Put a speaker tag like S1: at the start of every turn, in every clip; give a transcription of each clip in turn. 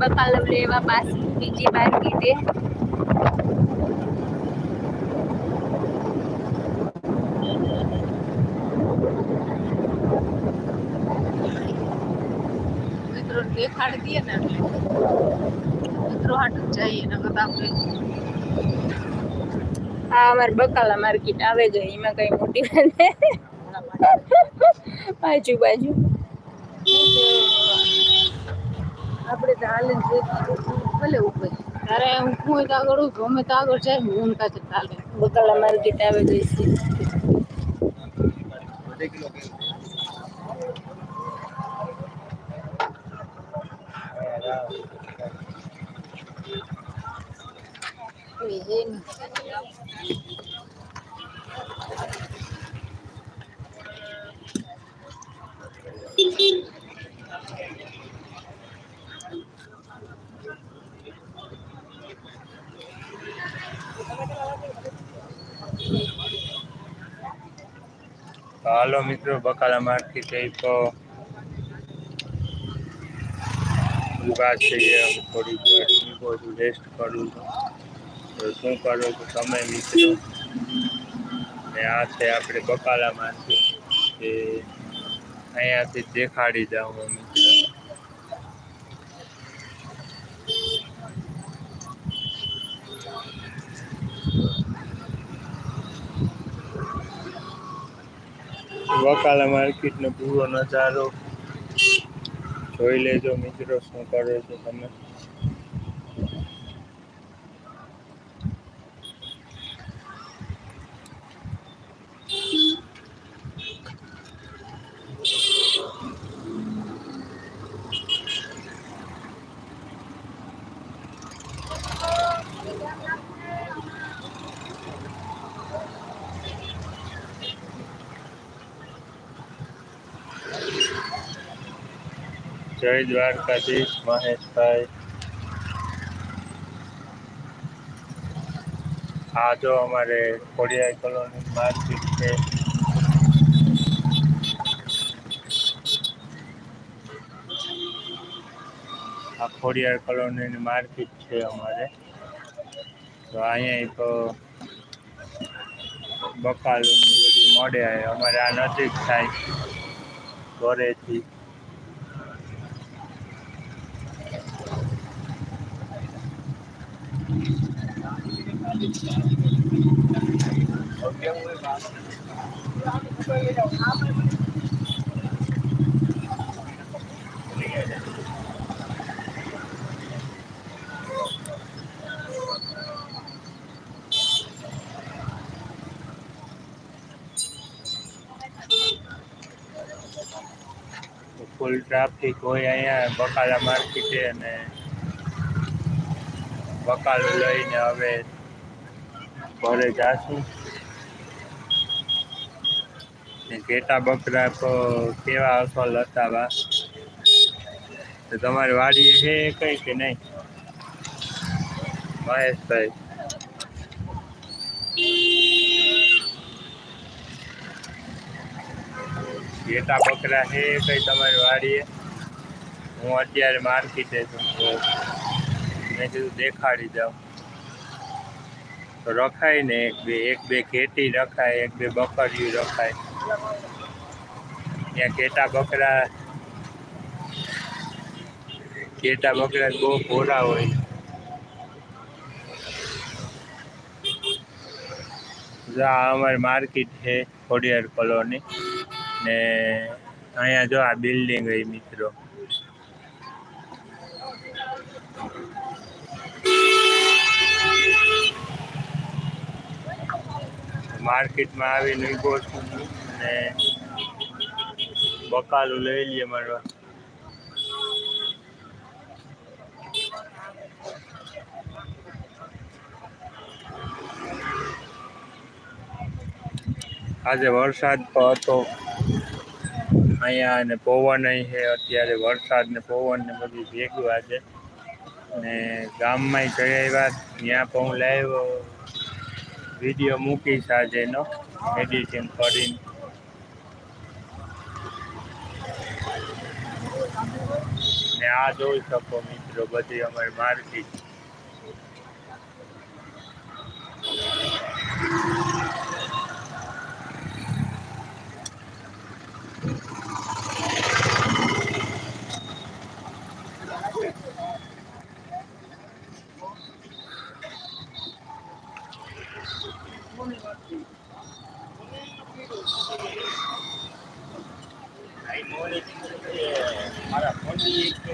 S1: બકાલમ લેવા પાસે બીજી માર્કેટે
S2: દેખાડી દઈએ ને એટલે. મિત્રો હાટું જઈએ ને બધા આપણે
S1: હા અમારે બકાલા માર્કેટ આવે ગઈ એમાં કઈ મોટી વાત નથી.
S2: આપણે તો હાલે ભલે ઉપર તારે હું હોય તો આગળ ગમે તો આગળ જાય હું કાચે ચાલે
S1: બકાલા માર્કેટ આવે ગઈ છે
S2: કોઈ હે
S3: હાલો મિત્રો, બકાલા માર્કેટ એક ઊભા છીએ થોડીક વાર છું રેસ્ટ કરું તો શું કરો છો તમે મિત્રો? ને આ છે આપણે બકાલા માર્કેટ, કે અહીંયાથી દેખાડી જાઉં મિત્રો બકાલા માર્કેટનો પૂરો નજારો જોઈ લેજો મિત્રો શું કરો છો તમે? જય દ્વારકાધીશ મહેશભાઈ. આ જો અમારે ખોડિયાર કોલોની માર્કેટ છે. આ ખોડિયાર કોલોનીની માર્કેટ છે અમારે. તો અહીંયા એક બકાલ બધી મળે અમારે આ નજીક થાય. ઘરેથી. ફૂલ ટ્રાફિક હોય અહીંયા બકાલા માર્કેટે અને બકાલું લઈને હવે ઘરે જાશું. ને ઘેટા બકરા કેવા અસલ હતા બા? તો તમારી વાડી છે કઈ કે નહીં? મહેશભાઈ. ઘેટા બકરા છે કઈ તમારી વાડીએ? હું અત્યારે માર્કેટે છું. મેં કીધું દેખાડી દઉં. તો રખાય ને એક બે એક બે ઘેટી રખાય, એક બે બકરીયું રખાય. ત્યાં ઘેટા બકરા ઘેટા બકરા બહુ ભોળા હોય. આ અમારી માર્કેટ છે, ખોડિયાર કોલોની. ને અહીંયા જો આ બિલ્ડિંગ હોય મિત્રો. માર્કેટમાં આવીને છું ને બકાલું લઈ લઈએ મારવા આજે વરસાદ તો હતો. અહીંયા અને પવન અહીં છે. અત્યારે વરસાદ ને પવન ને બધું ભેગું આજે. ને ગામમાં જઈ આવ્યા. ત્યાં પણ હું લાઈવ વીડિયો મૂકીશ આજે એનો એડિટિંગ કરીને. ને આ જોઈ શકો મિત્રો બધી અમારી માર્કેટ.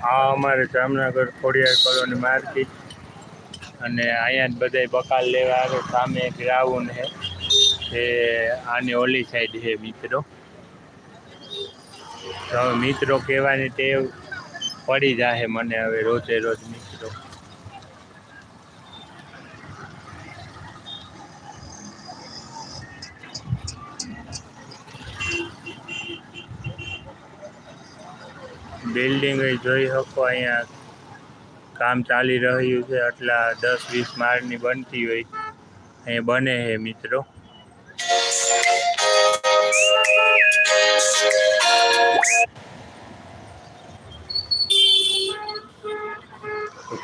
S3: આ અમારે જામનગર ખોડિયાર કોલોની માર્કેટ. અને અહીંયા જ બધાય બકાલ લેવા આવે, સામે એક ગ્રાઉન્ડ છે. એ આની ઓલી સાઈડ છે મિત્રો. તો મિત્રો કહેવાની ટેવ પડી જાહે મને હવે રોજે રોજ મિત્રો. બિલ્ડિંગ જોઈ શકો અહીંયા કામ ચાલી રહ્યું છે. આટલા દસ વીસ માળની બનતી હોય. અહીંયા બને છે મિત્રો.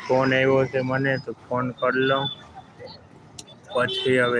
S3: ફોન આવ્યો છે મને, તો ફોન કરી લઉં. પછી હવે